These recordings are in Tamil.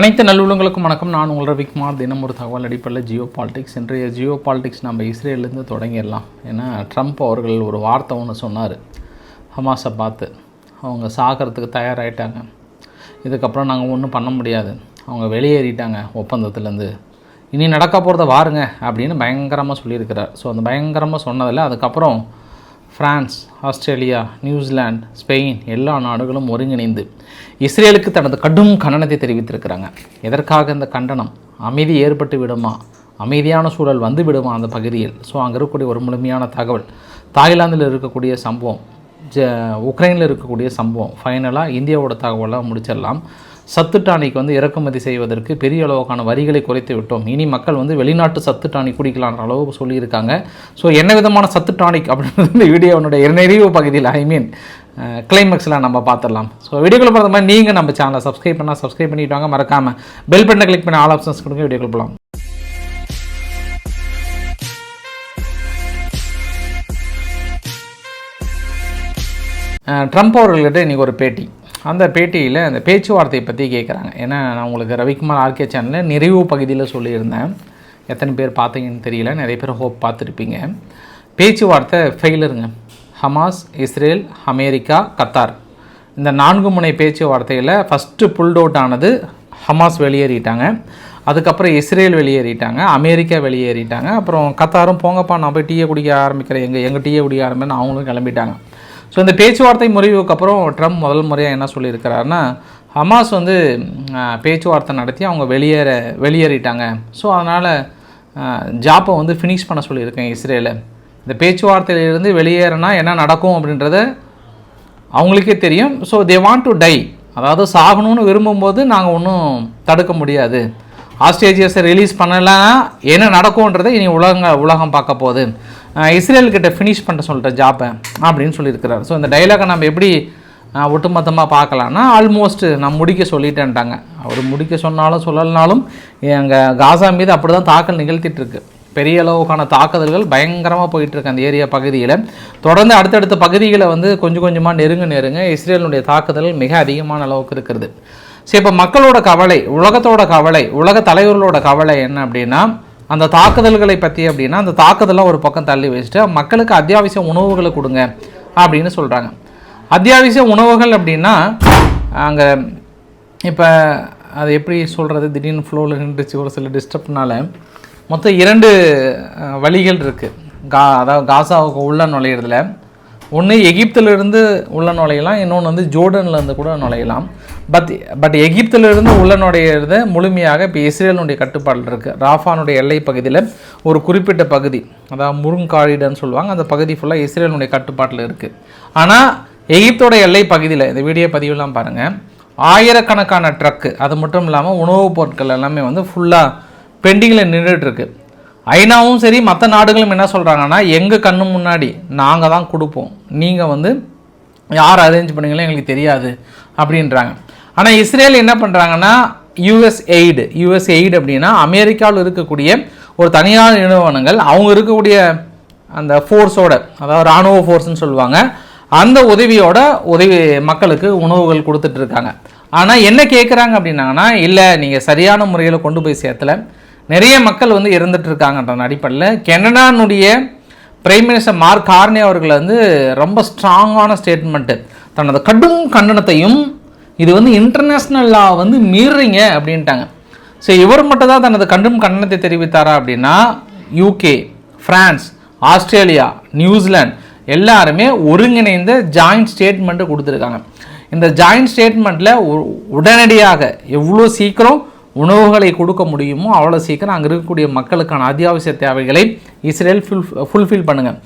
அனைத்து நல்லுள்ளங்களுக்கும் வணக்கம். நான் உங்கள் ரவிக்குமார் தினம் ஒரு தகவல் அடிப்படையில் ஜியோ பாலிடிக்ஸ். இன்றைய ஜியோ பாலிடிக்ஸ் நம்ம இஸ்ரேலேருந்து தொடங்கிடலாம். ஏன்னா ட்ரம்ப் அவர்கள் ஒரு வார்த்தை ஒன்று சொன்னார். ஹமாஸை பார்த்து. அவங்க சாகிறதுக்கு தயாராகிட்டாங்க இதுக்கப்புறம் நாங்கள் ஒன்றும் பண்ண முடியாது. அவங்க வெளியேறிட்டாங்க ஒப்பந்தத்துலேருந்து. இனி நடக்க போகிறத வாருங்க அப்படின்னு பயங்கரமாக சொல்லியிருக்கிறார். ஸோ அந்த பயங்கரமாக சொன்னதில் அதுக்கப்புறம் பிரான்ஸ் ஆஸ்திரேலியா நியூசிலாந்து ஸ்பெயின் எல்லா நாடுகளும் ஒருங்கிணைந்து இஸ்ரேலுக்கு தனது கடும் கண்டனத்தை தெரிவித்திருக்கிறாங்க. எதற்காக இந்த கண்டனம்? அமைதி ஏற்பட்டு விடுமா? அமைதியான சூழல் வந்து விடுமா அந்த பகுதியில்? ஸோ அங்கே இருக்கக்கூடிய ஒரு முழுமையான தகவல். தாய்லாந்தில் இருக்கக்கூடிய சம்பவம் ஜ உக்ரைனில் இருக்கக்கூடிய சம்பவம் ஃபைனலாக இந்தியாவோட தகவலாக முடிச்சிடலாம். சத்து டானிக் வந்து இறக்குமதி செய்வதற்கு பெரிய அளவுக்கான வரிகளை குறைத்து விட்டோம். இனி மக்கள் வந்து வெளிநாட்டு சத்து டானிக் குடிக்கலான்ற அளவுக்கு சொல்லியிருக்காங்க. ஸோ என்ன விதமான சத்து டானிக் அப்படின்றது இந்த வீடியோனுடைய நிறைவு பகுதியில் ஐ மீன் கிளைமேக்ஸ்லாம் நம்ம பார்த்துடலாம். ஸோ வீடியோக்குள்ள பார்த்த மாதிரி நீங்கள் நம்ம சேனலை சப்ஸ்கிரைப் பண்ணால் சப்ஸ்கிரைப் பண்ணிட்டு வாங்க. மறக்காமல் பெல் பட்டனை கிளிக் பண்ணி ஆல் ஆப்ஷன்ஸ் கொடுங்க. வீடியோக்குள்ள போகலாம் ட்ரம்ப் அவர்கள்கிட்ட இன்றைக்கி ஒரு பேட்டி. அந்த பேட்டியில் அந்த பேச்சுவார்த்தையை பற்றி கேட்குறாங்க ஏன்னா நான் உங்களுக்கு ரவிக்குமார் ஆர்கே சேனலில் நிறைவு பகுதியில் சொல்லியிருந்தேன். எத்தனை பேர் பார்த்தீங்கன்னு தெரியல. நிறைய பேர் ஹோப் பார்த்துருப்பீங்க. பேச்சுவார்த்தை ஃபெயிலருங்க ஹமாஸ் இஸ்ரேல் அமெரிக்கா கத்தார். இந்த நான்கு முனை பேச்சுவார்த்தையில் ஃபஸ்ட்டு புல்ட் அவுட் ஆனது ஹமாஸ் வெளியேறிட்டாங்க. அதுக்கப்புறம் இஸ்ரேல் வெளியேறிட்டாங்க. அமெரிக்கா வெளியேறிட்டாங்க. அப்புறம் கத்தாரும் போங்கப்பா நான் போய் டீயை குடிக்க ஆரம்பிக்கிறேன். எங்கள் எங்கள் டீயை குடிக்க ஆரம்பின்னு அவங்களும் கிளம்பிட்டாங்க. ஸோ இந்த பேச்சுவார்த்தை முறிவுக்கு அப்புறம் ட்ரம்ப் முதல் முறையாக என்ன சொல்லியிருக்கிறாருன்னா ஹமாஸ் வந்து பேச்சுவார்த்தை நடத்தி அவங்க வெளியேற வெளியேறிட்டாங்க. ஸோ அதனால் ஜாப்பை வந்து ஃபினிஷ் பண்ண சொல்லியிருக்கேன் இஸ்ரேலை. இந்த பேச்சுவார்த்தையிலிருந்து வெளியேறினா என்ன நடக்கும் அப்படின்றத அவங்களுக்கே தெரியும். So they want to die அதாவது சாகணும்னு விரும்பும்போது நாங்கள் ஒன்றும் தடுக்க முடியாது. ஆஸ்ட்ரேஜியஸை ரிலீஸ் பண்ணலைன்னா என்ன நடக்கும்ன்றதை இனி உலக உலகம் பார்க்க போகுது. இஸ்ரேல்கிட்ட இஸ்ரேல் ஃபினிஷ் பண்ண சொல்கிற ஜாப்பை அப்படின்னு சொல்லியிருக்கிறார். ஸோ இந்த டைலாகை நம்ம எப்படி ஒட்டுமொத்தமாக பார்க்கலான்னா ஆல்மோஸ்ட் நான் முடிக்க சொல்லிட்டேன்ட்டாங்க. அவர் முடிக்க சொன்னாலும் சொல்லலைனாலும் எங்கள் காசா மீது அப்படி தான் தாக்கல் நிகழ்த்திட்டுருக்கு பெரிய அளவுக்கான தாக்குதல்கள் பயங்கரமாக போயிட்டுருக்கு அந்த ஏரியா பகுதியில். தொடர்ந்து அடுத்தடுத்த பகுதிகளை வந்து கொஞ்சம் கொஞ்சமாக நெருங்க நெருங்க இஸ்ரேலுடைய தாக்குதல் மிக அதிகமான அளவுக்கு இருக்கிறது. சரி இப்போ மக்களோட கவலை உலகத்தோட கவலை உலக தலைவர்களோட கவலை என்ன அப்படின்னா அந்த தாக்குதல்களை பற்றி அப்படின்னா அந்த தாக்குதலாம் ஒரு பக்கம் தள்ளி வச்சுட்டு மக்களுக்கு அத்தியாவசிய உணவுகளை கொடுங்க அப்படின்னு சொல்கிறாங்க அத்தியாவசிய உணவுகள் அப்படின்னா அங்கே இப்போ அது எப்படி சொல்கிறது திடீர்னு ஃப்ளோவில் நின்றுச்சு ஒரு சில டிஸ்டர்ப்னால மொத்தம் இரண்டு வழிகள் இருக்குது கா அதாவது காசாவுக்கு உள்ள நுழையிறதுல. ஒன்று எகிப்திலிருந்து உள்ள நுழையலாம் இன்னொன்று வந்து ஜோர்டன்லேருந்து கூட நுழையலாம். பட் பட் எகிப்திலிருந்து உள்ள நுழையிறது முழுமையாக இப்போ இஸ்ரேலுடைய கட்டுப்பாடில் இருக்குது ராஃபானுடைய எல்லை பகுதியில் ஒரு குறிப்பிட்ட பகுதி அதாவது முருங்காழிடன்னு சொல்லுவாங்க அந்த பகுதி ஃபுல்லாக இஸ்ரேலுடைய கட்டுப்பாட்டில் இருக்குது ஆனால் எகிப்தோட எல்லை பகுதியில் இந்த வீடியோ பதிவுலாம் பாருங்கள் ஆயிரக்கணக்கான ட்ரக்கு அது மட்டும் இல்லாமல் உணவுப் பொருட்கள் எல்லாமே வந்து ஃபுல்லாக பெண்டிங்கில் நின்றுட்டுருக்கு ஐநாவும் சரி மற்ற நாடுகளும் என்ன சொல்கிறாங்கன்னா எங்கள் கண்ணு முன்னாடி நாங்கள் தான் கொடுப்போம். நீங்கள் வந்து யார் அரேஞ்ச் பண்ணீங்களோ எங்களுக்கு தெரியாது அப்படின்றாங்க. ஆனால் இஸ்ரேல் என்ன பண்ணுறாங்கன்னா யூஎஸ் எய்டு யூஎஸ் எய்டு அப்படின்னா அமெரிக்காவில் இருக்கக்கூடிய ஒரு தனியார் நிறுவனங்கள் அவங்க இருக்கக்கூடிய அந்த ஃபோர்ஸோட அதாவது ராணுவ ஃபோர்ஸ்னு சொல்லுவாங்க அந்த உதவியோட உதவி மக்களுக்கு உணவுகள் கொடுத்துட்ருக்காங்க ஆனால் என்ன கேட்குறாங்க அப்படின்னாங்கன்னா இல்லை நீங்கள் சரியான முறையில் கொண்டு போய் சேர்த்தல. நிறைய மக்கள் வந்து இறந்துட்டு இருக்காங்கன்ற அடிப்படையில். கெனடானுடைய பிரைம் மினிஸ்டர் மார்க் கார்னே அவர்கள் வந்து ரொம்ப ஸ்ட்ராங்கான ஸ்டேட்மெண்ட்டு தனது கடும் கண்டனத்தையும் இது வந்து இன்டர்நேஷ்னல் லா வந்து மீறுறீங்க அப்படின்ட்டாங்க. ஸோ இவர் மட்டும் தான் தனது கண்டும் கண்டனத்தை தெரிவித்தாரா அப்படின்னா யூகே ஃப்ரான்ஸ் ஆஸ்திரேலியா நியூசிலாந்து எல்லாருமே ஒருங்கிணைந்த ஜாயிண்ட் ஸ்டேட்மெண்ட்டு கொடுத்துருக்காங்க. இந்த ஜாயிண்ட் ஸ்டேட்மெண்ட்டில் உடனடியாக எவ்வளோ சீக்கிரம் உணவுகளை கொடுக்க முடியுமோ அவ்வளோ சீக்கிரம் அங்கே இருக்கக்கூடிய மக்களுக்கான அத்தியாவசிய தேவைகளை இஸ்ரேல் ஃபுல் ஃபுல்ஃபில் பண்ணுங்கள்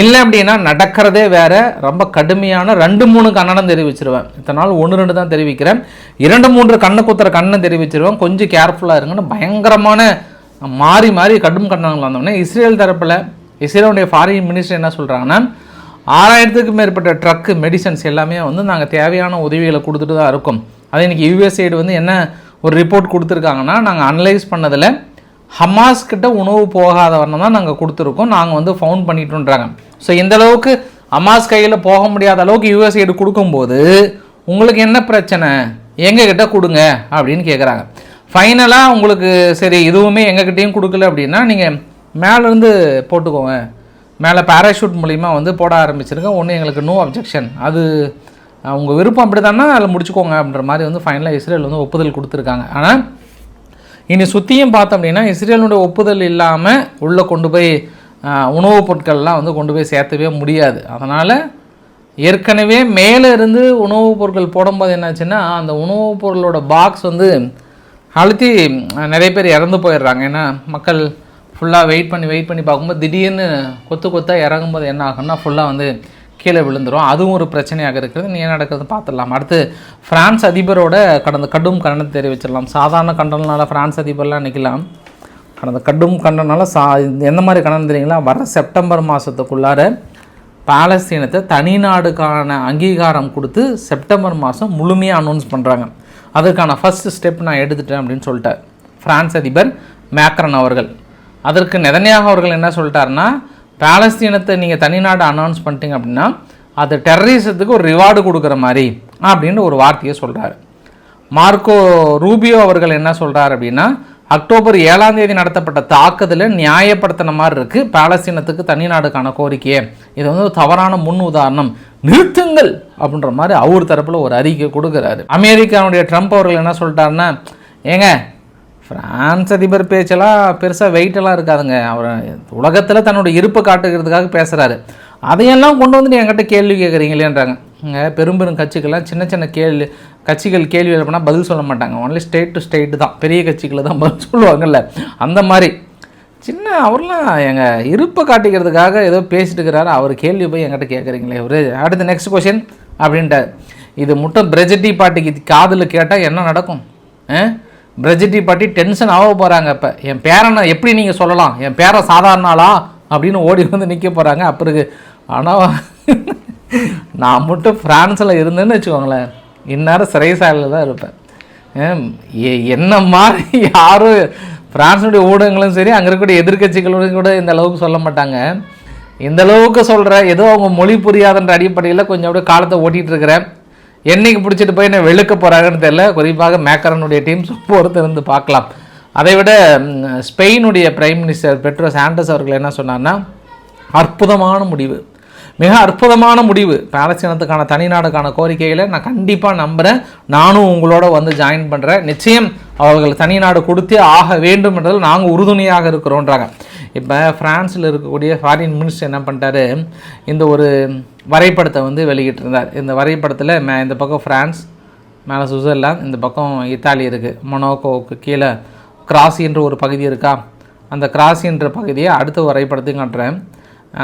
இல்லை அப்படின்னா நடக்கிறதே வேறு ரொம்ப கடுமையான ரெண்டு மூணு கண்ணனம் தெரிவிச்சிருவேன். இத்தனை நாள் ஒன்று ரெண்டு தான் தெரிவிக்கிறேன். இரண்டு மூன்று கண்ணை குத்துற கண்ணை தெரிவிச்சிருவேன். கொஞ்சம் கேர்ஃபுல்லாக இருங்கன்னு பயங்கரமான மாறி மாறி கடும் கண்டனங்கள் வந்தோடனே இஸ்ரேல் தரப்பில் இஸ்ரேலுடைய ஃபாரின் மினிஸ்டர் என்ன சொல்கிறாங்கன்னா ஆறாயிரத்துக்கும் மேற்பட்ட ட்ரக்கு மெடிசன்ஸ் எல்லாமே வந்து நாங்கள் தேவையான உதவிகளை கொடுத்துட்டு தான் இருக்கோம். அதே இன்றைக்கி யூஎஸ்ஐடு வந்து என்ன ஒரு ரிப்போர்ட் கொடுத்துருக்காங்கன்னா நாங்கள் அனலைஸ் பண்ணதில் ஹமாஸ் கிட்ட உணவு போகாத வண்ணம் தான் நாங்கள் கொடுத்துருக்கோம். நாங்கள் வந்து ஃபவுண்ட் பண்ணிட்டோன்றாங்க. ஸோ இந்த அளவுக்கு ஹமாஸ் கையில் போக முடியாத அளவுக்கு யூஎஸ்ஐடு கொடுக்கும்போது உங்களுக்கு என்ன பிரச்சனை? எங்ககிட்ட கொடுங்க அப்படின்னு கேட்குறாங்க ஃபைனலாக உங்களுக்கு சரி இதுவுமே எங்ககிட்டையும் கொடுக்கல அப்படின்னா நீங்கள் மேலேருந்து போட்டுக்கோங்க. மேலே பேராஷூட் மூலிமா வந்து போட ஆரம்பிச்சிருங்க. ஒன்று எங்களுக்கு நோ அப்ஜெக்ஷன் அது உங்கள் விருப்பம் அப்படி தானே அதில் முடிச்சுக்கோங்க அப்படின்ற மாதிரி வந்து ஃபைனலாக இஸ்ரேல் வந்து ஒப்புதல் கொடுத்துருக்காங்க. ஆனால் இனி சுற்றியும் பார்த்தோம் அப்படின்னா இஸ்ரேலுடைய ஒப்புதல் இல்லாமல் உள்ளே கொண்டு போய் உணவுப் பொருட்கள்லாம் வந்து கொண்டு போய் சேர்த்தவே முடியாது. அதனால் ஏற்கனவே மேலே இருந்து உணவுப் பொருட்கள் போடும்போது என்னாச்சுன்னா அந்த உணவுப் பொருளோட பாக்ஸ் வந்து அழுத்தி நிறைய பேர் இறந்து போயிடுறாங்க. ஏன்னா மக்கள் ஃபுல்லாக வெயிட் பண்ணி வெயிட் பண்ணி பார்க்கும்போது திடீர்னு கொத்து கொத்தாக இறங்கும்போது என்ன ஆகும்னா ஃபுல்லாக வந்து கீழே விழுந்துரும். அதுவும் ஒரு பிரச்சனையாக இருக்கிறது. நீ என்ன நடக்கிறது பார்த்துடலாம். அடுத்து பிரான்ஸ் அதிபரோட கடந்த கடும் கண்டனத்தை தெரிவிச்சிடலாம். சாதாரண கண்டனனால பிரான்ஸ் அதிபர்லாம் நிற்கலாம். கடந்த கடும் கண்டனால சா எந்த மாதிரி கண்டனம் தெரியுங்களா? வர செப்டம்பர் மாதத்துக்குள்ளார பாலஸ்தீனத்தை தனிநாடுக்கான அங்கீகாரம் கொடுத்து செப்டம்பர் மாதம் முழுமையாக அனௌன்ஸ் பண்ணுறாங்க அதற்கான ஃபஸ்ட்டு ஸ்டெப் நான் எடுத்துட்டேன் அப்படின்னு சொல்லிட்டார். ஃப்ரான்ஸ் அதிபர் மேக்ரன் அவர்கள். அதற்கு நெதனையாக அவர்கள் என்ன சொல்லிட்டாருன்னா பாலஸ்தீனத்தை நீங்கள் தனிநாடு அனௌன்ஸ் பண்ணிட்டீங்க அப்படின்னா அது டெரரிசத்துக்கு ஒரு ரிவார்டு கொடுக்குற மாதிரி அப்படின்னு ஒரு வார்த்தையை சொல்கிறாரு மார்க்கோ ரூபியோ அவர்கள் என்ன சொல்கிறார் அப்படின்னா அக்டோபர் ஏழாம் தேதி நடத்தப்பட்ட தாக்குதலை நியாயப்படுத்தின மாதிரி இருக்குது பாலஸ்தீனத்துக்கு தனிநாடுக்கான கோரிக்கையை. இது வந்து ஒரு தவறான முன் உதாரணம். நிறுத்துங்கள் அப்படின்ற மாதிரி அவர் தரப்பில் ஒரு அறிக்கை கொடுக்குறாரு. அமெரிக்காவுடைய ட்ரம்ப் அவர்கள் என்ன சொல்லிட்டாருன்னா ஏங்க ஃப்ரான்ஸ் அதிபர் பேச்செல்லாம் பெருசாக வெயிட்டெல்லாம் இருக்காதுங்க. அவர் உலகத்தில் தன்னோட இருப்பை காட்டுகிறதுக்காக பேசுகிறாரு அதையெல்லாம் கொண்டு வந்து என்கிட்ட கேள்வி கேட்குறீங்களேன்றாங்க பெரும்பெரும் பெரும் பெரும் கட்சிகள்லாம் சின்ன சின்ன கேள்வி கட்சிகள் கேள்வி எழுப்பினா பதில் சொல்ல மாட்டாங்க. ஒன்லி ஸ்டேட் டு ஸ்டேட்டு தான். பெரிய கட்சிகளை தான் பதில் சொல்லுவாங்கல்ல. அந்த மாதிரி. சின்ன அவர்லாம் எங்கள் இருப்பை காட்டிக்கிறதுக்காக ஏதோ பேசிட்டு இருக்கிறாரு. அவர் கேள்வி போய் என்கிட்ட கேட்குறீங்களே ஒரு அடுத்த நெக்ஸ்ட் கொஷின் அப்படின்ட்டார். இது மட்டும் பிரெஜட்டி பாட்டிக்கு காதில் கேட்டால் என்ன நடக்கும்? பிரஜிட்டி பாட்டி டென்ஷன் ஆக போகிறாங்க இப்போ. என் பேரனை எப்படி நீங்கள் சொல்லலாம்? என் பேரன் சாதாரணாலா அப்படின்னு ஓடி வந்து நிற்க போகிறாங்க அப்பிறகு ஆனால் நான் மட்டும் ஃப்ரான்ஸில் இருந்தேன்னு வச்சுக்கோங்களேன். இந்நேரம் சிறைசாலையில் தான் இருப்பேன். என்ன மாதிரி யாரும் ஃப்ரான்ஸுடைய ஊடகங்களும் சரி அங்கே இருக்கக்கூடிய எதிர்க்கட்சிகளும் கூட இந்த அளவுக்கு சொல்ல மாட்டாங்க. இந்த அளவுக்கு சொல்கிற ஏதோ அவங்க மொழி புரியாதுன்ற அடிப்படையில் கொஞ்சம் அப்படியே காலத்தை ஓட்டிகிட்டு இருக்கிறேன். என்னைக்கு பிடிச்சிட்டு போய் என்ன வெளுக்க போகிறாங்கன்னு தெரியல. குறிப்பாக மேக்கரனுடைய டீம்ஸ் பொறுத்து இருந்து பார்க்கலாம். அதை விட ஸ்பெயினுடைய பிரைம் மினிஸ்டர் பெட்ரோ சாண்டஸ் அவர்கள் என்ன சொன்னார்னா அற்புதமான முடிவு. மிக அற்புதமான முடிவு. பாலஸ்தீனத்துக்கான தனிநாடுக்கான கோரிக்கைகளை நான் கண்டிப்பாக நம்புகிறேன் நானும் உங்களோட வந்து ஜாயின் பண்ணுறேன் நிச்சயம் அவர்கள் தனிநாடு கொடுத்தே ஆக வேண்டும் என்றதில் நாங்கள் உறுதுணையாக இருக்கிறோன்றாங்க. இப்போ ஃப்ரான்ஸில் இருக்கக்கூடிய ஃபாரின் மினிஸ்டர் என்ன பண்ணிட்டாரு? இந்த ஒரு வரைபடத்தை வந்து வெளியிட்டிருந்தார். இந்த வரைபடத்தில் மே இந்த பக்கம் ஃப்ரான்ஸ் மேலே சுவிட்சர்லாந்து இந்த பக்கம் இத்தாலி இருக்குது மொனோக்கோவுக்கு கீழே கிராசி என்ற ஒரு பகுதி இருக்கா? அந்த கிராசி என்ற பகுதியை அடுத்த வரைபடத்தையும் காட்டுறேன்.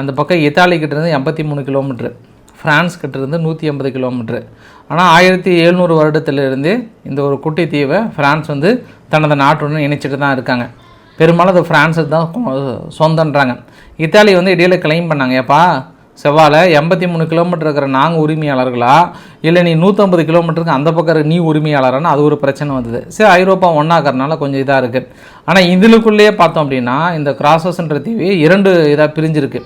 அந்த பக்கம் இத்தாலி எண்பத்தி மூணு கிலோமீட்ரு ஃப்ரான்ஸ் கிட்டேருந்து நூற்றி எண்பது கிலோமீட்ரு ஆனால் ஆயிரத்தி எழுநூறு வருடத்திலிருந்து இந்த ஒரு குட்டி தீவை ஃப்ரான்ஸ் வந்து தனது நாட்டுடன் இணைச்சிட்டு தான் இருக்காங்க. பெரும்பாலும் அது ஃப்ரான்ஸுக்கு தான் சொந்தன்றாங்க. இத்தாலி வந்து இடையில கிளைம் பண்ணாங்க. ஏப்பா செவ்வாழை எண்பத்தி மூணு கிலோமீட்டர் இருக்கிற நாங்கள் உரிமையாளர்களா? இல்லை நீ நூற்றம்பது கிலோமீட்டருக்கு அந்த பக்கம் நீ உரிமையாளரான்னு அது ஒரு பிரச்சனை வந்தது. சரி ஐரோப்பா ஒன்றாக்கிறனால கொஞ்சம் இதாக இருக்குது ஆனால் இதுலுக்குள்ளேயே பார்த்தோம் அப்படின்னா இந்த கிராசஸ்ன்ற தீவு இரண்டு இதாக பிரிஞ்சிருக்கு.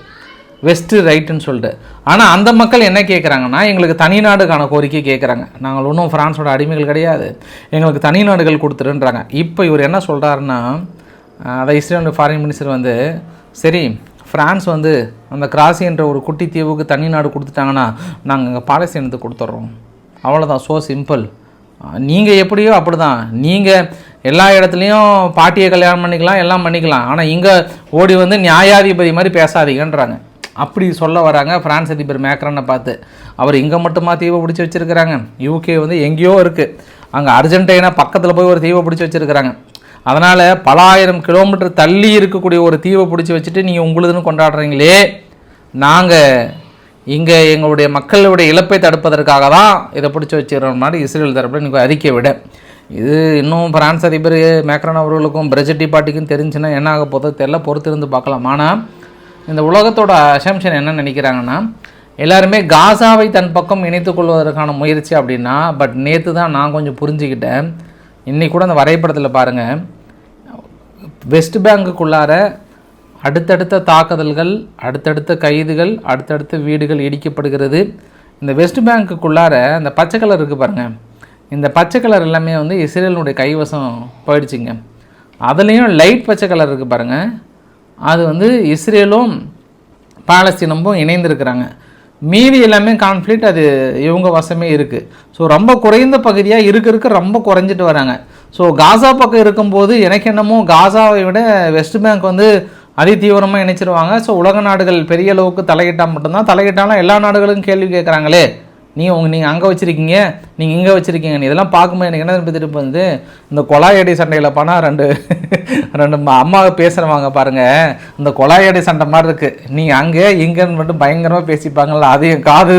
வெஸ்ட்டு ரைட்டுன்னு சொல்லிட்டு. ஆனால் அந்த மக்கள் என்ன கேட்குறாங்கன்னா எங்களுக்கு தனிநாடுக்கான கோரிக்கை கேட்குறாங்க நாங்கள் ஒன்றும் ஃப்ரான்ஸோட அடிமைகள் கிடையாது. எங்களுக்கு தனி நாடுகள் கொடுத்துருன்றாங்க. இப்போ இவர் என்ன சொல்கிறாருன்னா அதை இஸ்ரேல் ஃபாரின் மினிஸ்டர் வந்து சரி ஃப்ரான்ஸ் வந்து அந்த கிராசி என்ற ஒரு குட்டி தீவுக்கு தனி நாடு கொடுத்துட்டாங்கன்னா நாங்கள் அங்கே பாலஸ்தீனத்துக்கு கொடுத்துட்றோம் அவ்வளோதான் ஸோ சிம்பிள் நீங்கள் எப்படியோ அப்படி தான் நீங்கள் எல்லா இடத்துலையும் பாட்டியை கல்யாணம் பண்ணிக்கலாம் எல்லாம் பண்ணிக்கலாம். ஆனால் இங்கே ஓடி வந்து நியாயாதிபதி மாதிரி பேசாதீங்கன்றாங்க. அப்படி சொல்ல வராங்க ஃப்ரான்ஸ் அதிபர் மேக்ரானை பார்த்து. அவர் இங்கே மட்டுமா தீவை பிடிச்சி வச்சுருக்கிறாங்க? யூகே வந்து எங்கேயோ இருக்குது அங்கே அர்ஜென்டினா பக்கத்தில் போய் ஒரு தீவை பிடிச்சி வச்சுருக்கிறாங்க. அதனால் பல ஆயிரம் கிலோமீட்டர் தள்ளி இருக்கக்கூடிய ஒரு தீவை பிடிச்சி வச்சுட்டு நீங்கள் உங்களுதுன்னு கொண்டாடுறீங்களே நாங்கள் இங்கே எங்களுடைய மக்களுடைய இழப்பை தடுப்பதற்காக தான் இதை பிடிச்சி வச்சுக்கிற மாதிரி இஸ்ரேல் தரப்பில் இன்றைக்கி அறிக்கை விட. இது இன்னும் பிரான்ஸ் அதிபர் மேக்ரான் அவர்களுக்கும் பிரஜட்டி பார்ட்டிக்கும் தெரிஞ்சுன்னா என்ன ஆக போதோ தெரில பொறுத்திருந்து பார்க்கலாம். ஆனால் இந்த உலகத்தோட அசம்ஷன் என்ன நினைக்கிறாங்கன்னா எல்லாருமே காசாவை தன் பக்கம் இணைத்து கொள்வதற்கான முயற்சி அப்படின்னா பட் நேற்று தான் நான் கொஞ்சம் புரிஞ்சுக்கிட்டேன். இன்றைக்கி கூட அந்த வரைபடத்தில் பாருங்கள் வெஸ்ட் பேங்குக்குள்ளார அடுத்தடுத்த தாக்குதல்கள் அடுத்தடுத்த கைதுகள் அடுத்தடுத்த வீடுகள் இடிக்கப்படுகிறது. இந்த வெஸ்ட் பேங்க்குள்ளார அந்த பச்சை கலர் இருக்குது பாருங்கள் இந்த பச்சை கலர் எல்லாமே வந்து இஸ்ரேலினுடைய கைவசம் போயிடுச்சுங்க. அதுலேயும் லைட் பச்சை கலர் இருக்குது பாருங்கள் அது வந்து இஸ்ரேலும் பாலஸ்தீனமும் இணைந்திருக்கிறாங்க. மீதி எல்லாமே கான்ஃப்ளிக்ட் அது இவங்க வசமே இருக்குது ஸோ ரொம்ப குறைந்த பகுதியாக இருக்க இருக்க ரொம்ப குறைஞ்சிட்டு வராங்க. ஸோ காசா பக்கம் இருக்கும்போது எனக்கு என்னமோ காசாவை விட வெஸ்ட் பேங்க் வந்து அதி தீவிரமாக இணைச்சிருவாங்க. ஸோ உலக நாடுகள் பெரிய அளவுக்கு தலையிட்டால் மட்டும்தான். தலையிட்டாலும் எல்லா நாடுகளும் கேள்வி கேட்குறாங்களே நீங்கள் உங்கள் நீங்கள் அங்கே வச்சுருக்கீங்க நீங்கள் இங்கே வச்சுருக்கீங்க. நீ இதெல்லாம் பார்க்கும்போது எனக்கு என்ன திருப்பி வந்து இந்த கொலாயடி சண்டையில் போனால் ரெண்டு ரெண்டு ம- அம்மாவை பேசுகிறவங்க பாருங்கள் இந்த கொலாயடி சண்டை மாதிரி இருக்குது நீங்கள் அங்கே இங்கேன்னு மட்டும் பயங்கரமாக பேசிப்பாங்கள்ல அதையும் காது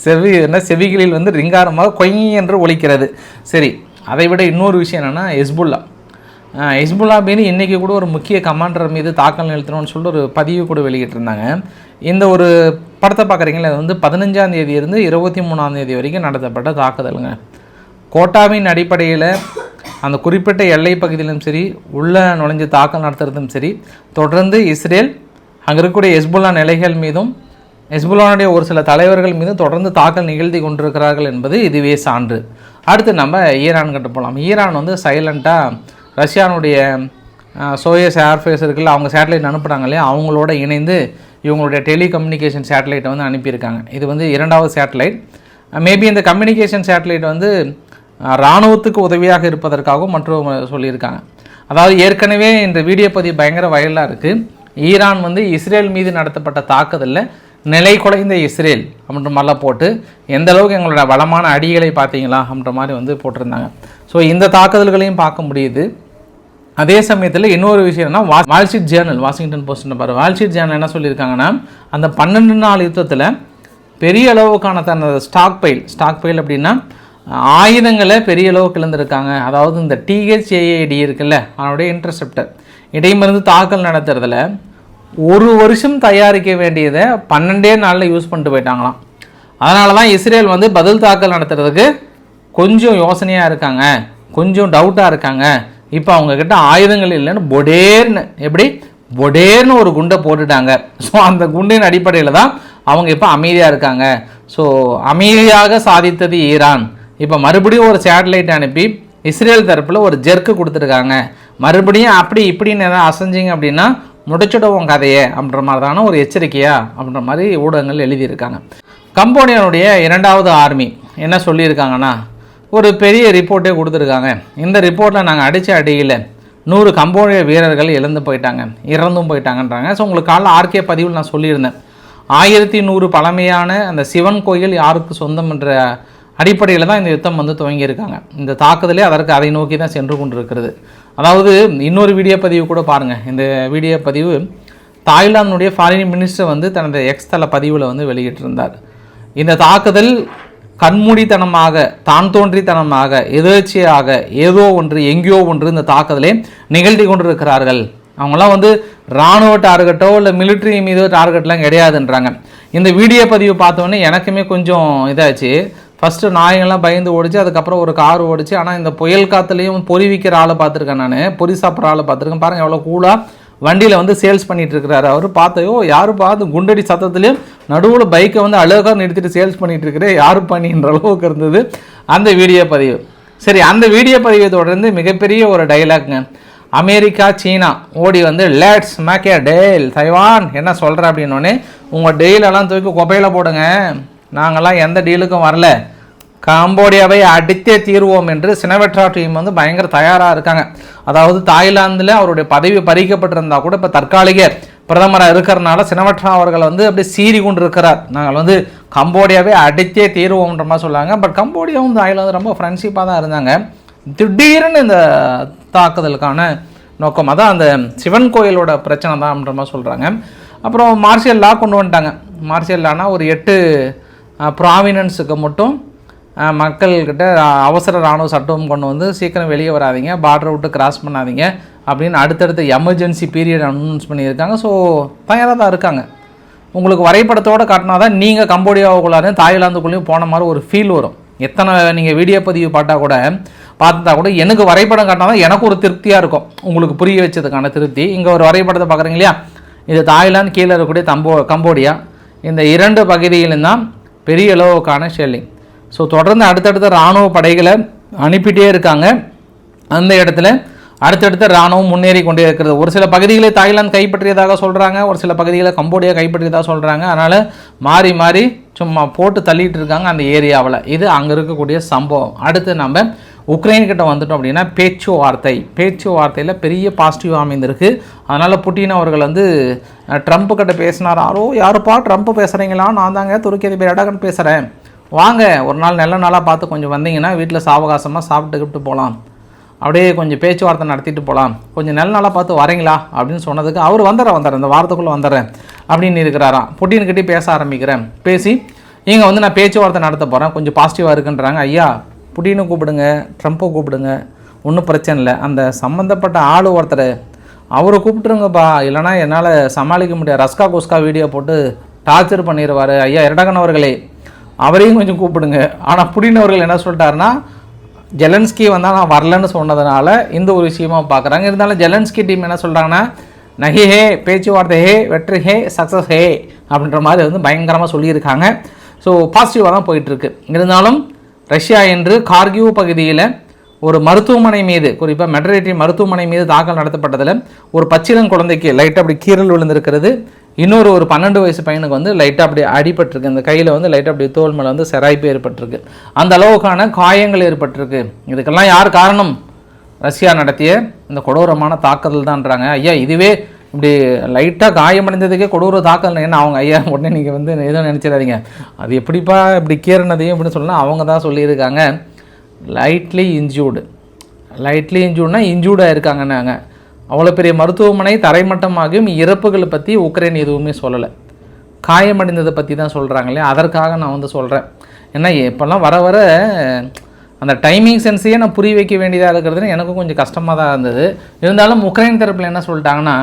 செவி என்ன செவிகளில் வந்து ரிங்காரமாக கொய் என்று ஒழிக்கிறது சரி அதை விட இன்னொரு விஷயம் என்னென்னா எஸ்புல்லா ஹிஸ்புல்லா மீது இன்றைக்கி கூட ஒரு முக்கிய கமாண்டர் மீது தாக்கல் நிறுத்தணும்னு சொல்லிட்டு ஒரு பதிவு கூட வெளியிட்டிருந்தாங்க. இந்த ஒரு படத்தை பார்க்குறீங்களா? அது வந்து பதினஞ்சாம் தேதியிலிருந்து இருபத்தி மூணாம் தேதி வரைக்கும் நடத்தப்பட்ட தாக்குதலுங்க. கோட்டாவின் அடிப்படையில் அந்த குறிப்பிட்ட எல்லை பகுதியிலும் சரி உள்ளே நுழைஞ்சு தாக்கல் நடத்துறதும் சரி தொடர்ந்து இஸ்ரேல் அங்கே இருக்கக்கூடிய ஹெஸ்புல்லா நிலைகள் மீதும் ஹெஸ்புல்லானுடைய ஒரு சில தலைவர்கள் மீதும் தொடர்ந்து தாக்கல் நிகழ்த்தி கொண்டிருக்கிறார்கள் என்பது இதுவே சான்று. அடுத்து நம்ம ஈரான் கிட்ட போகலாம் ஈரான் வந்து சைலண்ட்டாக ரஷ்யானுடைய சோயஸ் ஏர்ஃபேஸ் இருக்குல்ல அவங்க சேட்டலைட் அனுப்புகிறாங்க இல்லையா? அவங்களோட இணைந்து இவங்களுடைய டெலிகம்யூனிகேஷன் சேட்டலைட்டை வந்து அனுப்பியிருக்காங்க. இது வந்து இரண்டாவது சேட்டலைட். மேபி இந்த கம்யூனிகேஷன் சேட்டலைட் வந்து இராணுவத்துக்கு உதவியாக இருப்பதற்காகவும் மற்றும் சொல்லியிருக்காங்க. அதாவது ஏற்கனவே இந்த வீடியோ பதிவு பயங்கர வயலாக இருக்குது ஈரான் வந்து இஸ்ரேல் மீது நடத்தப்பட்ட தாக்குதலில் நிலை குலைந்த இஸ்ரேல் அப்படின்ற மாதிரிலாம் போட்டு எந்த அளவுக்கு எங்களோட வளமான அடிகளை பார்த்தீங்களா அப்படின்ற மாதிரி வந்து போட்டிருந்தாங்க. ஸோ இந்த தாக்குதல்களையும் பார்க்க முடியுது. அதே சமயத்தில் இன்னொரு விஷயம்னா வா வால்ஷீட் ஜேர்னல் வாஷிங்டன் போஸ்ட்னு பாரு. வால்ஷீட் ஜேர்னல் என்ன சொல்லியிருக்காங்கன்னா அந்த பன்னெண்டு நாள் யுத்தத்தில் பெரிய அளவுக்கான தனது ஸ்டாக் பைல் ஸ்டாக் பைல் அப்படின்னா ஆயுதங்களை பெரிய அளவுக்கு இழந்திருக்காங்க. அதாவது இந்த டிஹெச்ஏஏடி இருக்குல்ல அதனுடைய இன்டர்செப்டர் இடைமருந்து தாக்கல் நடத்துறதுல ஒரு வருஷம் தயாரிக்க வேண்டியதை பன்னெண்டே நாளில் யூஸ் பண்ணிட்டு போயிட்டாங்களாம். அதனால தான் இஸ்ரேல் வந்து பதில் தாக்கல் நடத்துறதுக்கு கொஞ்சம் யோசனையாக இருக்காங்க. கொஞ்சம் டவுட்டாக இருக்காங்க. இப்போ அவங்கக்கிட்ட ஆயுதங்கள் இல்லைன்னு பொடேர்னு எப்படி? பொடேர்னு ஒரு குண்டை போட்டுட்டாங்க. ஸோ அந்த குண்டின் அடிப்படையில் தான் அவங்க இப்போ அமைதியாக இருக்காங்க. ஸோ அமைதியாக சாதித்தது ஈரான். இப்போ மறுபடியும் ஒரு சேட்டலைட் அனுப்பி இஸ்ரேல் தரப்பில் ஒரு ஜெர்க்கு கொடுத்துருக்காங்க. மறுபடியும் அப்படி இப்படின்னு எதாவது அசைஞ்சிங்க அப்படின்னா முடிச்சிடுவோம் கதையை அப்படின்ற மாதிரி தானே ஒரு எச்சரிக்கையா அப்படின்ற மாதிரி ஊடகங்கள் எழுதியிருக்காங்க. கம்போனியனுடைய இரண்டாவது ஆர்மி என்ன சொல்லியிருக்காங்கன்னா ஒரு பெரிய ரிப்போர்ட்டே கொடுத்துருக்காங்க. இந்த ரிப்போர்ட்டில் நாங்கள் அடித்த அடியில் நூறு கம்போடிய வீரர்கள் இழந்து போயிட்டாங்க. இறந்தும் போயிட்டாங்கன்றாங்க. ஸோ உங்களுக்கு காலைல ஆர்கே பதிவில் நான் சொல்லியிருந்தேன். ஆயிரத்தி நூறு பழமையான அந்த சிவன் கோயில் யாருக்கு சொந்தம் என்ற அடிப்படையில் தான் இந்த யுத்தம் வந்து துவங்கியிருக்காங்க. இந்த தாக்குதலே அதற்கு அதை நோக்கி தான் சென்று கொண்டிருக்கிறது. அதாவது இன்னொரு வீடியோ பதிவு கூட பாருங்கள் இந்த வீடியோ பதிவு தாய்லாந்துடைய ஃபாரின் மினிஸ்டர் வந்து தனது எக்ஸ் தள பதிவில் வந்து வெளியிட்டிருந்தார். இந்த தாக்குதல் கண்மூடித்தனமாக தான் தோன்றித்தனமாக எதேச்சியாக ஏதோ ஒன்று எங்கேயோ ஒன்று இந்த தாக்குதலை நிகழ்த்தி கொண்டிருக்கிறார்கள். அவங்களாம் வந்து இராணுவ டார்கெட்டோ இல்லை மிலிட்ரி மீது டார்கெட்லாம் கிடையாதுன்றாங்க. இந்த வீடியோ பதிவு பார்த்தோன்னே எனக்குமே கொஞ்சம் இதாச்சு. ஃபஸ்ட்டு நாயங்கள்லாம் பயந்து ஓடிச்சு அதுக்கப்புறம் ஒரு கார் ஓடிச்சு. ஆனால் இந்த புயல் காற்றுலையும் பொறி விற்கிற ஆளை பார்த்துருக்கேன் நான். பொறி சாப்பிட்ற ஆளை பார்த்துருக்கேன். பாருங்கள் எவ்வளோ கூலாக வண்டியில் வந்து சேல்ஸ் பண்ணிகிட்டு இருக்கிறாரு அவர் பார்த்தையோ யார் பார்த்து குண்டடி சத்தத்துலேயும் நடுவில் பைக்கை வந்து அழகாக நிறுத்திட்டு சேல்ஸ் பண்ணிகிட்டு இருக்கிற யார் பண்ணின்ற அளவுக்கு இருந்தது அந்த வீடியோ பதிவு. சரி அந்த வீடியோ பதிவை தொடர்ந்து மிகப்பெரிய ஒரு டைலாக்ங்க அமெரிக்கா சீனா ஓடி வந்து லேட்ஸ் மேக்கே டெய்ல் தைவான் என்ன சொல்கிற அப்படின்னோடனே உங்கள் டெய்லெல்லாம் தூக்கி குப்பையில் போடுங்க. நாங்கள்லாம் எந்த டீலுக்கும் வரல. காம்போடியாவை அடித்தே தீர்வோம் என்று சினவெட்ரா டீம் வந்து பயங்கர தயாராக இருக்காங்க. அதாவது தாய்லாந்தில் அவருடைய பதவி பறிக்கப்பட்டிருந்தா கூட இப்போ தற்காலிக பிரதமராக இருக்கிறனால சினவெட்ரா அவர்கள் வந்து அப்படியே சீறி கொண்டு இருக்கிறார். நாங்கள் வந்து கம்போடியாவே அடித்தே தீர்வோம்ன்ற மாதிரி சொல்லுவாங்க பட் கம்போடியாவும் தாய்லாந்து ரொம்ப ஃப்ரெண்ட்ஷிப்பாக தான் இருந்தாங்க. திடீர்னு இந்த தாக்குதலுக்கான நோக்கம் அதான் அந்த சிவன் கோயிலோட பிரச்சனை தான் மாதிரி சொல்கிறாங்க அப்புறம் மார்ஷியல் லா கொண்டு வந்துட்டாங்க. மார்ஷியல் லானா ஒரு எட்டு ப்ராவினன்ஸுக்கு மட்டும் மக்கள்கிட்ட அவசர இராணுவ சட்டம் கொண்டு வந்து சீக்கிரம் வெளியே வராதீங்க பார்டர் விட்டு கிராஸ் பண்ணாதீங்க அப்படின்னு அடுத்தடுத்த எமர்ஜென்சி பீரியட் அனௌன்ஸ் பண்ணியிருக்காங்க. ஸோ தயாராக தான் இருக்காங்க. உங்களுக்கு வரைபடத்தோடு காட்டினா தான் நீங்கள் கம்போடியாவுக்குள்ளாரையும் தாய்லாந்துக்குள்ளேயும் போன மாதிரி ஒரு ஃபீல் வரும். எத்தனை நீங்கள் வீடியோ பதிவு பார்த்தா கூட பார்த்தா கூட எனக்கு வரைபடம் காட்டினா தான் எனக்கு ஒரு திருப்தியாக இருக்கும். உங்களுக்கு புரிய வச்சதுக்கான திருப்தி. இங்கே ஒரு வரைபடத்தை பார்க்குறீங்க இல்லையா? இது தாய்லாந்து கீழே இருக்கக்கூடிய தம்போ கம்போடியா. இந்த இரண்டு பகுதியிலும் தான் பெரிய அளவுக்கான ஷெல்லிங் ஸோ தொடர்ந்து அடுத்தடுத்த இராணுவ படைகளை அனுப்பிட்டே இருக்காங்க. அந்த இடத்துல அடுத்தடுத்த இராணுவம் முன்னேறி கொண்டே இருக்கிறது. ஒரு சில பகுதிகளை தாய்லாந்து கைப்பற்றியதாக சொல்கிறாங்க ஒரு சில பகுதிகளை கம்போடியா கைப்பற்றியதாக சொல்கிறாங்க அதனால் மாறி மாறி சும்மா போட்டு தள்ளிட்டு இருக்காங்க அந்த ஏரியாவில். இது அங்கே இருக்கக்கூடிய சம்பவம். அடுத்து நம்ம உக்ரைன் கிட்ட வந்துட்டோம் அப்படின்னா பேச்சுவார்த்தை பேச்சுவார்த்தையில் பெரிய பாசிட்டிவ் அமைந்திருக்கு. அதனால் புட்டின் அவர்கள் வந்து ட்ரம்ப்பு கிட்ட பேசினார்? யாரோ யாருப்பா ட்ரம்ப் பேசுகிறீங்களா நான் தாங்க துருக்கி அதிபர் எடகன் பேசுகிறேன் வாங்க ஒரு நாள் நல்ல நாளாக பார்த்து கொஞ்சம் வந்தீங்கன்னா வீட்டில் சாவகாசமாக சாப்பிட்டுக்கிட்டு போகலாம் அப்படியே கொஞ்சம் பேச்சுவார்த்தை நடத்திட்டு போகலாம் கொஞ்சம் நல்ல நாளாக பார்த்து வரீங்களா? அப்படின்னு சொன்னதுக்கு அவர் வந்துடுறேன் வந்துடுறேன் இந்த வாரத்துக்குள்ளே வந்துடுறேன் அப்படின்னு இருக்கிறாராம். புட்டின்கிட்டே பேச ஆரம்பிக்கிறேன். பேசி இங்கே வந்து நான் பேச்சுவார்த்தை நடத்த போகிறேன் கொஞ்சம் பாசிட்டிவாக இருக்குன்றாங்க. ஐயா புட்டினை கூப்பிடுங்க ட்ரம்ப்பை கூப்பிடுங்க. ஒன்றும் பிரச்சனை இல்லை. அந்த சம்மந்தப்பட்ட ஆள் ஒருத்தர். அவரை கூப்பிட்டுருங்கப்பா. இல்லைனா என்னால் சமாளிக்க முடியாது. ரஸ்கா குஸ்கா வீடியோ போட்டு டார்ச்சர் பண்ணிடுவார் ஐயா இரடகன் அவர்களே அவரையும் கொஞ்சம் கூப்பிடுங்க. ஆனால் புடின் அவர்கள் என்ன சொல்லிட்டாருன்னா ஜெலன்ஸ்கி வந்தால் நான் வரலன்னு சொன்னதுனால இந்த ஒரு விஷயமா பார்க்குறாங்க இருந்தாலும் ஜெலன்ஸ்கி டீம் என்ன சொல்கிறாங்கன்னா நகி ஹே பேச்சுவார்த்தை ஹே வெற்றி ஹே சக்ஸஸ் ஹே அப்படின்ற மாதிரி வந்து பயங்கரமாக சொல்லியிருக்காங்க. ஸோ பாசிட்டிவாக தான் போயிட்டுருக்கு. இருந்தாலும் ரஷ்யா என்று கார்கிவ் பகுதியில் ஒரு மருத்துவமனை மீது குறிப்பாக மெட்ரேட்டி மருத்துவமனை மீது தாக்கல் நடத்தப்பட்டதில் ஒரு பச்சிளம் குழந்தைக்கு லைட்டாக அப்படி கீறல் விழுந்திருக்கிறது. இன்னொரு ஒரு பன்னெண்டு வயசு பையனுக்கு வந்து லைட்டாக அப்படி அடிபட்டிருக்கு. இந்த கையில் வந்து லைட்டாக அப்படி தோல் மேலே வந்து செராய்ப்பு ஏற்பட்டிருக்கு. அந்த அளவுக்கான காயங்கள் ஏற்பட்டிருக்கு. இதுக்கெல்லாம் யார் காரணம்? ரஷ்யா நடத்திய இந்த கொடூரமான தாக்குதல் தான்றாங்க ஐயா இதுவே இப்படி லைட்டாக காயமடைந்ததுக்கே கொடூர தாக்கல் என்ன அவங்க ஐயா? உடனே நீங்கள் வந்து எதுவும் நினச்சிடாதீங்க. அது எப்படிப்பா இப்படி கீறினதையும் அப்படின்னு சொன்னால் அவங்க தான் சொல்லியிருக்காங்க. லைட்லி இன்ஜூர்டு லைட்லி இன்ஜூர்ட்னா இன்ஜூர்டாக இருக்காங்கன்னாங்க. அவ்வளோ பெரிய மருத்துவமனை தரைமட்டமாகியும் இறப்புகளை பற்றி உக்ரைன் எதுவுமே சொல்லலை. காயமடைந்ததை பற்றி தான் சொல்கிறாங்களே அதற்காக நான் வந்து சொல்கிறேன் ஏன்னா இப்போல்லாம் வர வர அந்த டைமிங் சென்ஸையே நான் புரிய வைக்க வேண்டியதாக இருக்கிறதுன்னு எனக்கும் கொஞ்சம் கஷ்டமாக தான் இருந்தது. இருந்தாலும் உக்ரைன் தரப்பில் என்ன சொல்லிட்டாங்கன்னா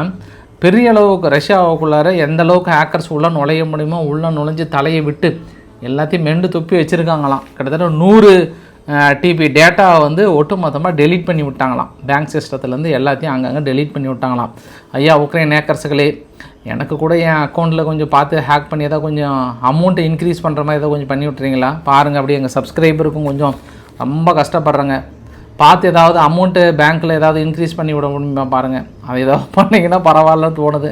பெரிய அளவுக்கு ரஷ்யாவுக்குள்ளார எந்த அளவுக்கு ஹேக்கர்ஸ் உள்ளே நுழைய முடியுமோ உள்ளே நுழைஞ்சு தலையை விட்டு எல்லாத்தையும் மெண்டு துப்பி வச்சுருக்காங்களாம். கிட்டத்தட்ட நூறு டிபி டேட்டாவை வந்து ஒட்டுமொத்தமாக டெலீட் பண்ணி விட்டாங்களாம். பேங்க் சிஸ்டத்துலேருந்து எல்லாத்தையும் அங்கங்கே டெலீட் பண்ணி விட்டாங்களாம். ஐயா உக்ரைன் ஹேக்கர்ஸுகளே எனக்கு கூட என் அக்கௌண்ட்டில் கொஞ்சம் பார்த்து ஹேக் பண்ணி ஏதாவது கொஞ்சம் அமௌண்ட்டை இன்க்ரீஸ் பண்ணுற மாதிரி ஏதாவது கொஞ்சம் பண்ணி விட்றீங்களா பாருங்கள் அப்படியே எங்கள் சப்ஸ்கிரைபருக்கும் கொஞ்சம் ரொம்ப கஷ்டப்படுறேங்க. பார்த்து ஏதாவது அமௌண்ட்டு பேங்க்கில் ஏதாவது இன்க்ரீஸ் பண்ணி விட முடியுமா பாருங்கள் அது ஏதாவது பண்ணிங்கன்னா பரவாயில்லன்னு தோணுது.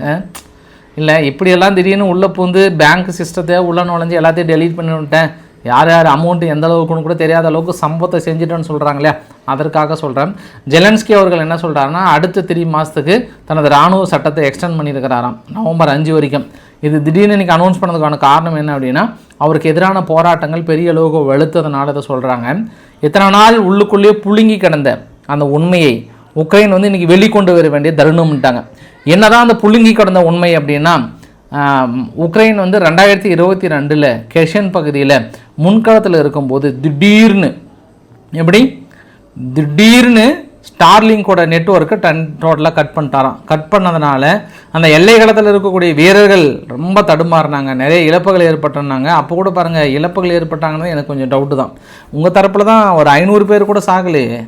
இல்லை இப்படியெல்லாம் திடீர்னு உள்ளே பூந்து பேங்க் சிஸ்டத்தை உள்ளே நுழைஞ்சு எல்லாத்தையும் டெலீட் பண்ணி விட்டேன் யார் யார் அமௌண்ட்டு எந்த அளவுக்குன்னு கூட தெரியாத அளவுக்கு சம்பவத்தை செஞ்சுட்டேன்னு சொல்கிறாங்க இல்லையா அதற்காக சொல்கிறேன் ஜெலன்ஸ்கி அவர்கள் என்ன சொல்கிறாருன்னா அடுத்த த்ரீ மாதத்துக்கு தனது ராணுவ சட்டத்தை எக்ஸ்டெண்ட் பண்ணியிருக்கிறாராம் நவம்பர் அஞ்சு வரைக்கும். இது திடீர்னு இன்றைக்கி அனௌன்ஸ் பண்ணதுக்கான காரணம் என்ன அப்படின்னா அவருக்கு எதிரான போராட்டங்கள் பெரிய அளவுக்கு வெளுத்ததுனால இதை சொல்கிறாங்க இத்தனை நாள் உள்ளுக்குள்ளேயே புழுங்கி கிடந்த அந்த உண்மையை உக்ரைன் வந்து இன்றைக்கி வெளிக்கொண்டு வர வேண்டிய தருணம்ட்டாங்க என்னதான் அந்த புழுங்கி கிடந்த உண்மை அப்படின்னா உக்ரைன் வந்து ரெண்டாயிரத்தி இருபத்தி ரெண்டில் கெஷன் பகுதியில் முன்களத்தில் இருக்கும்போது திடீர்னு எப்படி? திடீர்னு ஸ்டார்லிங்கோட நெட்ஒர்க்கு டன் டோட்டலாக கட் பண்ணிட்டாராம். கட் பண்ணதுனால அந்த எல்லைகளத்தில் இருக்கக்கூடிய வீரர்கள் ரொம்ப தடுமாறினாங்க. நிறைய இழப்புகள் ஏற்பட்டுனாங்க அப்போ கூட பாருங்கள் இழப்புகள் ஏற்பட்டாங்கன்னு எனக்கு கொஞ்சம் டவுட்டு தான். உங்கள் தரப்பில் தான் ஒரு ஐநூறு பேர் கூட சாகலையே.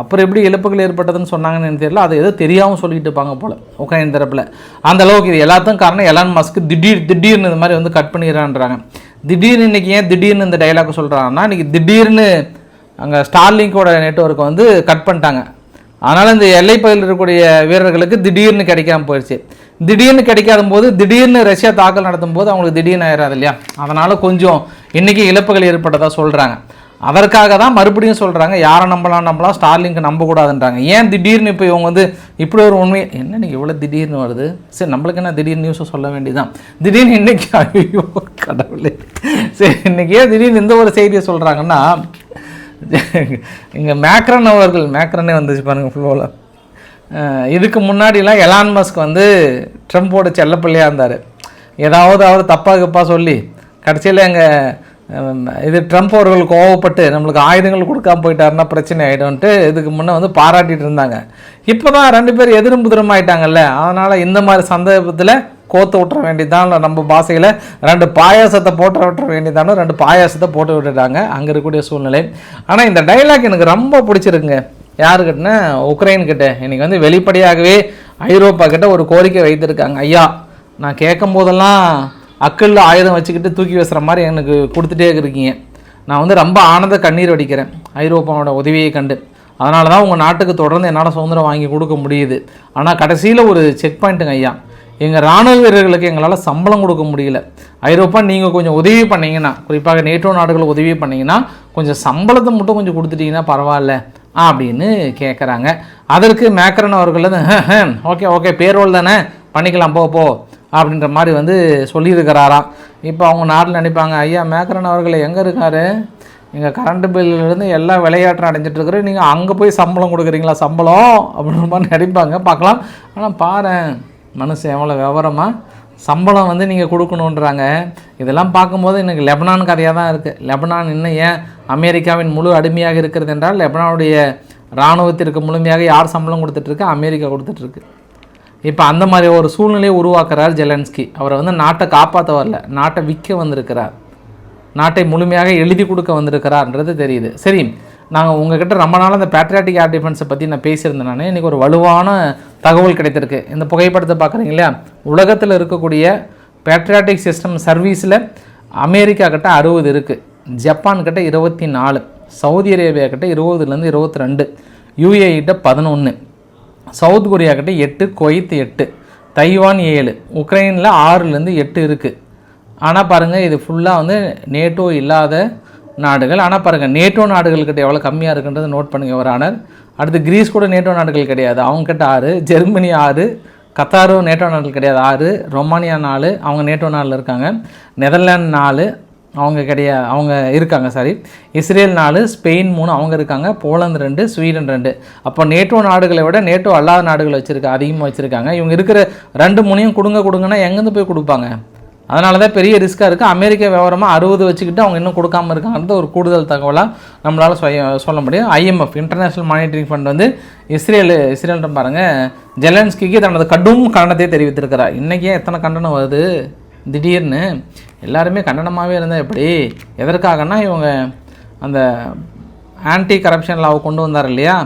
அப்புறம் எப்படி இழப்புகள் ஏற்பட்டதுன்னு சொன்னாங்கன்னு எனக்கு தெரியல. அது ஏதோ தெரியாமல் சொல்லிட்டு இருப்பாங்க போல் உக்ரைன் தரப்பில். அந்த அளவுக்கு இது எல்லாத்துக்கும் காரணம் எலான் மஸ்க்கு திடீர் திடீர்னு இந்த மாதிரி வந்து கட் பண்ணிடுறான்றாங்க. திடீர்னு இன்னைக்கு ஏன் திடீர்னு இந்த டைலாக் சொல்கிறாங்கன்னா இன்றைக்கி திடீர்னு அங்கே ஸ்டார்லிங்கோட நெட்வொர்க்கை வந்து கட் பண்ணிட்டாங்க. அதனால் இந்த எல்லை பகுதியில் இருக்கக்கூடிய வீரர்களுக்கு திடீர்னு கிடைக்காம போயிடுச்சு திடீர்னு கிடைக்காத போது திடீர்னு ரஷ்யா தாக்கல் நடத்தும் போது அவங்களுக்கு திடீர்னு ஆயிடாது இல்லையா? அதனால் கொஞ்சம் இன்றைக்கி இழப்புகள் ஏற்பட்டதாக சொல்கிறாங்க அதற்காக தான் மறுபடியும் சொல்கிறாங்க யாரை நம்பலாம் நம்பலாம் ஸ்டார்லிங்க் நம்பக்கூடாதுன்றாங்க. ஏன் திடீர்னு இப்போ இவங்க வந்து இப்படி ஒரு உண்மை என்ன நீங்கள் இவ்வளோ திடீர்னு வருது? சரி நம்மளுக்கு என்ன திடீர் நியூஸை சொல்ல வேண்டியதுதான். திடீர்னு இன்றைக்கி ஐயோ கடவுளே. சரி இன்றைக்கி ஏன் திடீர்னு இந்த ஒரு செய்தியை சொல்கிறாங்கன்னா இங்கே மேக்ரன் அவர்கள் மேக்ரனே வந்துச்சு பாருங்கள் ஃபுல்லோவில் இதுக்கு முன்னாடிலாம் எலான் மஸ்க் வந்து ட்ரம்ப்போட செல்லப்பிள்ளையாக இருந்தார். ஏதாவது அவர் தப்பாக கப்பாக சொல்லி கடைசியில் எங்கள் இது ட்ரம்ப் அவர்கள் கோவப்பட்டு நம்மளுக்கு ஆயுதங்கள் கொடுக்காம போயிட்டாருன்னா பிரச்சனை ஆகிடும்ன்ட்டு இதுக்கு முன்னே வந்து பாராட்டிட்டு இருந்தாங்க. இப்போ தான் ரெண்டு பேர் எதிரும் புதிரும் ஆயிட்டாங்கல்ல அதனால் இந்த மாதிரி சந்தர்ப்பத்தில் கோத்து விட்டுற வேண்டியதான் நம்ம பாஷையில் ரெண்டு பாயாசத்தை போட்டு விட்டுற வேண்டியதானோ ரெண்டு பாயாசத்தை போட்டு விட்டுட்டாங்க அங்கே இருக்கக்கூடிய சூழ்நிலை. ஆனால் இந்த டைலாக் எனக்கு ரொம்ப பிடிச்சிருக்குங்க. யாருக்கிட்டனா உக்ரைன் கிட்ட. இன்னைக்கு வந்து வெளிப்படையாகவே ஐரோப்பா கிட்ட ஒரு கோரிக்கை வைத்திருக்காங்க. ஐயா நான் கேட்கும் போதெல்லாம் அக்கல்ல ஆயுதம் வச்சுக்கிட்டு தூக்கி வீசுகிற மாதிரி எனக்கு கொடுத்துட்டே இருக்கீங்க. நான் வந்து ரொம்ப ஆனந்த கண்ணீர் வடிக்கிறேன். ஐரோப்பாவோட உதவியை கண்டு. அதனால தான் உங்கள் நாட்டுக்கு தொடர்ந்து என்னால் சுதந்திரம் வாங்கி கொடுக்க முடியுது. ஆனால் கடைசியில் ஒரு செக் பாயிண்ட்டுங்க ஐயா. எங்கள் இராணுவ வீரர்களுக்கு எங்களால் சம்பளம் கொடுக்க முடியல. ஐரோப்பா நீங்கள் கொஞ்சம் உதவி பண்ணீங்கன்னா குறிப்பாக நேட்டோ நாடுகள் உதவி பண்ணிங்கன்னா கொஞ்சம் சம்பளத்தை மட்டும் கொஞ்சம் கொடுத்துட்டீங்கன்னா பரவாயில்ல அப்படின்னு கேட்குறாங்க அதற்கு மேக்கரன் அவர்கள் ஓகே ஓகே பேரோல் தானே? பண்ணிக்கலாம் போ போ. அப்படின்ற மாதிரி வந்து சொல்லியிருக்கிறாராம். இப்போ அவங்க நாட்டில் நினைப்பாங்க ஐயா மேக்கரன் அவர்கள் எங்கே இருக்காரு? நீங்கள் கரண்ட் பில்லிருந்து எல்லா விளையாட்டும் அடைஞ்சிட்டு நீங்கள் அங்கே போய் சம்பளம் கொடுக்குறீங்களா? சம்பளம்? அப்படின்ற மாதிரி நினைப்பாங்க பார்க்கலாம். ஆனால் பாரு மனுஷன் எவ்வளோ விவரமாக சம்பளம் வந்து நீங்கள் கொடுக்கணுன்றாங்க. இதெல்லாம் பார்க்கும்போது எனக்கு லெபனான் கதையாக தான் இருக்குது லெபனான் இன்னும் ஏன் அமெரிக்காவின் முழு அடிமையாக இருக்கிறது என்றால் லெபனானுடைய இராணுவத்திற்கு முழுமையாக யார் சம்பளம் கொடுத்துட்ருக்கு அமெரிக்கா கொடுத்துட்ருக்கு இப்போ அந்த மாதிரி ஒரு சூழ்நிலையை உருவாக்குறார் ஜெலன்ஸ்கி. அவரை வந்து நாட்டை காப்பாற்ற வரல நாட்டை விற்க வந்திருக்கிறார். நாட்டை முழுமையாக எழுதி கொடுக்க வந்திருக்கிறார்ன்றது தெரியுது. சரி நாங்கள் உங்ககிட்ட ரொம்ப நாள் அந்த பேட்ரியாட்டிக் ஏர் டிஃபென்ஸை பற்றி நான் பேசியிருந்தேன் நான். இன்றைக்கி ஒரு வலுவான தகவல் கிடைத்திருக்கு. இந்த புகைப்படத்தை பார்க்குறீங்க இல்லையா? உலகத்தில் இருக்கக்கூடிய பேட்ரியாட்டிக் சிஸ்டம் சர்வீஸில் அமெரிக்கா கிட்ட அறுபது இருக்குது ஜப்பான் கிட்ட இருபத்தி நாலு. சவுதி அரேபியா கிட்ட இருபதுலேருந்து இருபத்தி ரெண்டு. யூஏஇட்ட பதினொன்று சவுத் கொரியா கிட்ட எட்டு குவைத் எட்டு தைவான் ஏழு உக்ரைனில் ஆறுலேருந்து எட்டு இருக்குது ஆனால் பாருங்கள் இது ஃபுல்லாக வந்து நேட்டோ இல்லாத நாடுகள். ஆனால் பாருங்கள் நேட்டோ நாடுகள்கிட்ட எவ்வளோ கம்மியாக இருக்குன்றது நோட் பண்ணுங்க ஒரு ஆனர். அடுத்து கிரீஸ் கூட நேட்டோ நாடுகள் கிடையாது. அவங்கக்கிட்ட ஆறு ஜெர்மனி ஆறு கத்தாரும் நேட்டோ நாடுகள் கிடையாது. ஆறு ரொமானியா நாலு அவங்க நேட்டோ நாளில் இருக்காங்க. நெதர்லாண்ட் நாலு அவங்க கிடையா அவங்க இருக்காங்க சாரி இஸ்ரேல் நாலு ஸ்பெயின் மூணு அவங்க இருக்காங்க. போலந்து ரெண்டு ஸ்வீடன் ரெண்டு. அப்போ நேட்டோ நாடுகளை விட நேட்டோ அல்லாத நாடுகள் வச்சுருக்க அதிகமாக வச்சுருக்காங்க. இவங்க இருக்கிற ரெண்டு மூணையும் கொடுங்க கொடுங்கன்னா எங்கேருந்து போய் கொடுப்பாங்க? அதனால தான் பெரிய ரிஸ்க்காக இருக்குது அமெரிக்க விவரமாக அறுபது வச்சுக்கிட்டு அவங்க இன்னும் கொடுக்காம இருக்காங்கிறது ஒரு கூடுதல் தகவலாக நம்மளால் சொல்ல முடியும். ஐஎம்எஃப் இன்டர்நேஷ்னல் மானிட்டரிங் ஃபண்ட் வந்து இஸ்ரேல் இஸ்ரேல்ன்ற பாருங்கள் ஜெலன்ஸ்கிக்கு தனது கடும் கண்டனத்தை தெரிவித்திருக்கிறார். இன்றைக்கே எத்தனை கண்டனம் வருது? திடீர்னு எல்லாருமே கண்டனமாகவே இருந்தால் எப்படி? எதற்காகனா இவங்க அந்த ஆன்டி கரப்ஷன் லாவை கொண்டு வந்தார் இல்லையா?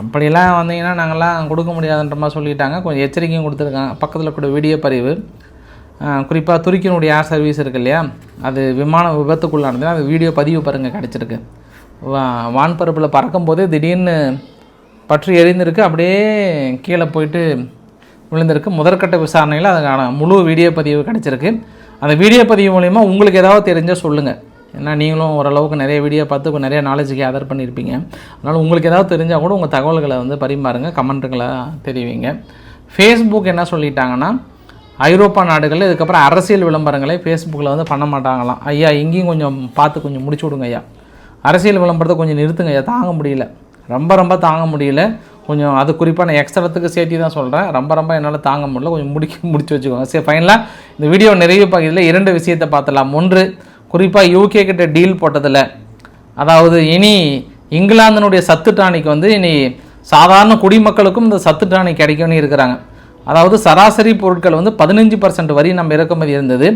அப்படிலாம் வந்தீங்கன்னா நாங்கள்லாம் கொடுக்க முடியாதுன்ற மாதிரி சொல்லிட்டாங்க. கொஞ்சம் எச்சரிக்கையும் கொடுத்துருக்காங்க. பக்கத்தில் கூட வீடியோ பதிவு. குறிப்பாக துருக்கியினுடைய ஏர் சர்வீஸ் இருக்கு இல்லையா? அது விமான விபத்துக்குள்ளானது. அது வீடியோ பதிவு பாருங்கள் கிடச்சிருக்கு. வா வான்பரப்பில் பறக்கும்போதே திடீர்னு பற்றி எரிந்திருக்கு. அப்படியே கீழே போயிட்டு விழுந்திருக்கு. முதற்கட்ட விசாரணையில் அதுக்கான முழு வீடியோ பதிவு கிடச்சிருக்கு. அந்த வீடியோ பதிவு மூலிமா உங்களுக்கு ஏதாவது தெரிஞ்சால் சொல்லுங்கள் ஏன்னா நீங்களும் ஓரளவுக்கு நிறைய வீடியோ பார்த்து இப்போ நிறைய நாலேஜ் கேதர் பண்ணியிருப்பீங்க. அதனால் உங்களுக்கு ஏதாவது தெரிஞ்சால் கூட உங்கள் தகவல்களை வந்து பரிமாறுங்க கமெண்ட்டுகளை தெரிவிங்க. ஃபேஸ்புக் என்ன சொல்லிட்டாங்கன்னா ஐரோப்பா நாடுகளில் இதுக்கப்புறம் அரசியல் விளம்பரங்களை ஃபேஸ்புக்கில் வந்து பண்ண மாட்டாங்களாம். ஐயா இங்கேயும் கொஞ்சம் பார்த்து கொஞ்சம் முடிச்சு விடுங்க ஐயா. அரசியல் விளம்பரத்தை கொஞ்சம் நிறுத்துங்க ஐயா தாங்க முடியல. ரொம்ப ரொம்ப தாங்க முடியல. கொஞ்சம் அது குறிப்பாக நான் எக்ஸ்ட்ராத்துக்கு சேர்த்து தான் சொல்கிறேன் ரொம்ப ரொம்ப என்னால் தாங்க முடியல. கொஞ்சம் முடிக்க முடிச்சு வச்சுக்கோங்க. சரி ஃபைனலாக இந்த வீடியோ நிறைவு பகுதியில் இரண்டு விஷயத்தை பார்த்துலாம் ஒன்று குறிப்பாக யூகே கிட்ட டீல் போட்டதில் அதாவது இனி இங்கிலாந்தினுடைய சத்து டானிக் வந்து இனி சாதாரண குடிமக்களுக்கும் இந்த சத்து டானிக் கிடைக்கும்னு இருக்கிறாங்க. அதாவது சராசரி பொருட்கள் வந்து பதினஞ்சு பர்சன்ட் வரி நம்ம இறக்குமதி இருந்தது.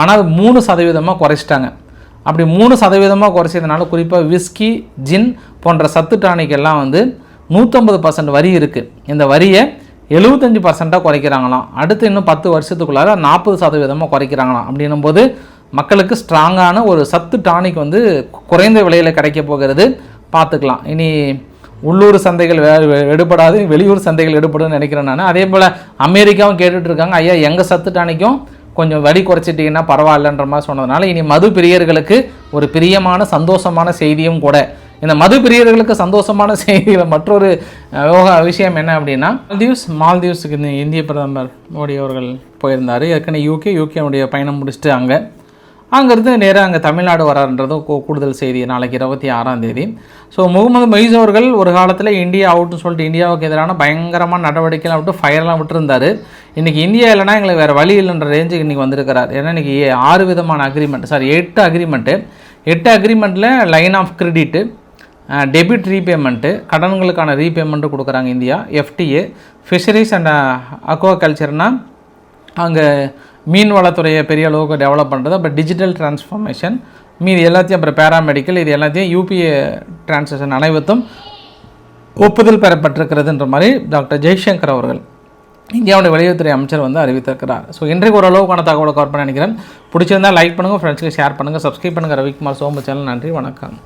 ஆனால் அது மூணு சதவீதமாக குறைச்சிட்டாங்க. அப்படி மூணு சதவீதமாக குறைச்சதுனால குறிப்பாக விஸ்கி ஜின் போன்ற சத்து டானிக் எல்லாம் வந்து நூற்றம்பது பர்சன்ட் வரி இருக்குது இந்த வரியை எழுபத்தஞ்சு பர்சண்ட்டாக குறைக்கிறாங்களாம். அடுத்து இன்னும் பத்து வருஷத்துக்குள்ளார நாற்பது சதவீதமாக குறைக்கிறாங்களாம். அப்படின்னும் போது மக்களுக்கு ஸ்ட்ராங்கான ஒரு சத்து டானிக் வந்து குறைந்த விலையில் கிடைக்க போகிறது. பார்த்துக்கலாம். இனி உள்ளூர் சந்தைகள் வே- எடுபடாது. வெளியூர் சந்தைகள் எடுபடும்னு நினைக்கிறேன் நான். அதே போல் அமெரிக்காவும் கேட்டுட்ருக்காங்க. ஐயா எங்கள் சத்து டானிக்கும் கொஞ்சம் வரி குறைச்சிட்டிங்கன்னா பரவாயில்லன்ற மாதிரி சொன்னதுனால இனி மது பிரியர்களுக்கு ஒரு பிரியமான சந்தோஷமான செய்தியும் கூட இந்த மது பிரியர்களுக்கு சந்தோஷமான செய்தியில் மற்றொரு யோகா விஷயம் என்ன அப்படின்னா மால்தீவ்ஸ் மால்தீவ்ஸுக்கு இந்திய பிரதமர் மோடி அவர்கள் போயிருந்தார். ஏற்கனவே யூகே யூகேனுடைய பயணம் முடிச்சுட்டு அங்கே. அங்கேருந்து நேராக அங்கே தமிழ்நாடு வராருன்றதும் கூடுதல் செய்தி. நாளைக்கு இருபத்தி ஆறாம் தேதி. ஸோ முகமது மொய்ஸ் அவர்கள் ஒரு காலத்தில் இந்தியா அவுட்னு சொல்லிட்டு இந்தியாவுக்கு எதிரான பயங்கரமான நடவடிக்கைலாம் விட்டு ஃபயர்லாம் விட்டுருந்தாரு. இன்றைக்கி இந்தியா இல்லைனா எங்களுக்கு வேறு வழி இல்லைன்ற ரேஞ்சுக்கு இன்றைக்கி வந்திருக்கிறார். ஏன்னா இன்றைக்கி ஆறு விதமான அக்ரிமெண்ட் சாரி எட்டு அக்ரிமெண்ட்டு எட்டு அக்ரிமெண்ட்டில் line of credit debit repayment கடன்களுக்கான ரீபேமெண்ட்டு கொடுக்குறாங்க India FTA fisheries and aqua கல்ச்சர்னால் அங்கே மீன் வளத்துறையை பெரிய அளவுக்கு டெவலப் பண்ணுறது அப்புறம் டிஜிட்டல் டிரான்ஸ்ஃபர்மேஷன் மீதி எல்லாத்தையும் அப்புறம் பேராமெடிக்கல் இது எல்லாத்தையும் யூபிஏ டிரான்சாக்ஷன் அனைவத்தும் ஒப்புதல் பெறப்பட்டிருக்கிறதுன்ற மாதிரி டாக்டர் ஜெய்சங்கர் அவர்கள் இந்தியாவுடைய வெளியுறவுத்துறை அமைச்சர் வந்து அறிவித்திருக்கிறார். ஸோ இன்றைக்கு ஓரளவுக்கான தகவலை கவர் பண்ண நினைக்கிறேன். பிடிச்சிருந்தா லைக் பண்ணுங்கள் ஃப்ரெண்ட்ஸ்க்கு ஷேர் பண்ணுங்கள் சப்ஸ்கிரைப் பண்ணுங்கள் ரவிக்குமார் சோமு சேனல் நன்றி வணக்கம்.